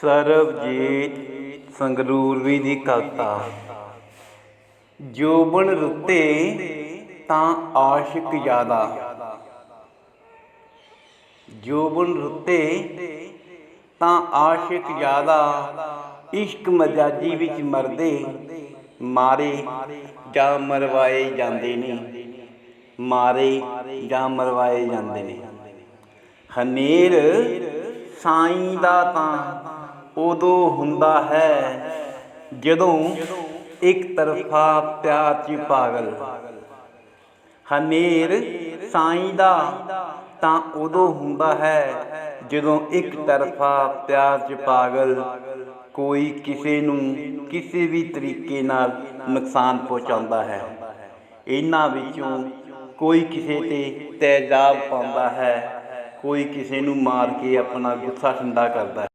ਸਰਬਜੀਤ ਸੰਗਰੂਰਵੀ ਦੀ ਕਵਿਤਾ ਜੋਬਨ ਰੁੱਤੇ ਤਾਂ ਆਸ਼ਿਕ ਜ਼ਿਆਦਾ। ਜੋਬਨ ਰੁੱਤੇ ਤਾਂ ਆਸ਼ਿਕ ਜ਼ਿਆਦਾ, ਇਸ਼ਕ ਮਜਾਜੀ ਵਿੱਚ ਮਰਦੇ, ਮਾਰੇ ਜਾਂ ਮਰਵਾਏ ਜਾਂਦੇ ਨੇ। ਮਾਰੇ ਜਾਂ ਮਰਵਾਏ ਜਾਂਦੇ ਨੇ। ਹਨੇਰ ਸਾਈਂ ਦਾ ਤਾਂ ਉਦੋਂ ਹੁੰਦਾ ਹੈ ਜਦੋਂ ਇੱਕ ਤਰਫਾ ਪਿਆਰ 'ਚ ਪਾਗਲ। ਹਨੇਰ ਸਾਈਂ ਦਾ ਤਾਂ ਉਦੋਂ ਹੁੰਦਾ ਹੈ ਜਦੋਂ ਇੱਕ ਤਰਫਾ ਪਿਆਰ 'ਚ ਪਾਗਲ ਕੋਈ ਕਿਸੇ ਨੂੰ ਕਿਸੇ ਵੀ ਤਰੀਕੇ ਨਾਲ ਨੁਕਸਾਨ ਪਹੁੰਚਾਉਂਦਾ ਹੈ। ਇਹਨਾਂ ਵਿੱਚੋਂ ਕੋਈ ਕਿਸੇ ਤੇ ਤੇਜ਼ਾਬ ਪਾਉਂਦਾ ਹੈ, ਕੋਈ ਕਿਸੇ ਨੂੰ ਮਾਰ ਕੇ ਆਪਣਾ ਗੁੱਸਾ ਠੰਡਾ ਕਰਦਾ ਹੈ।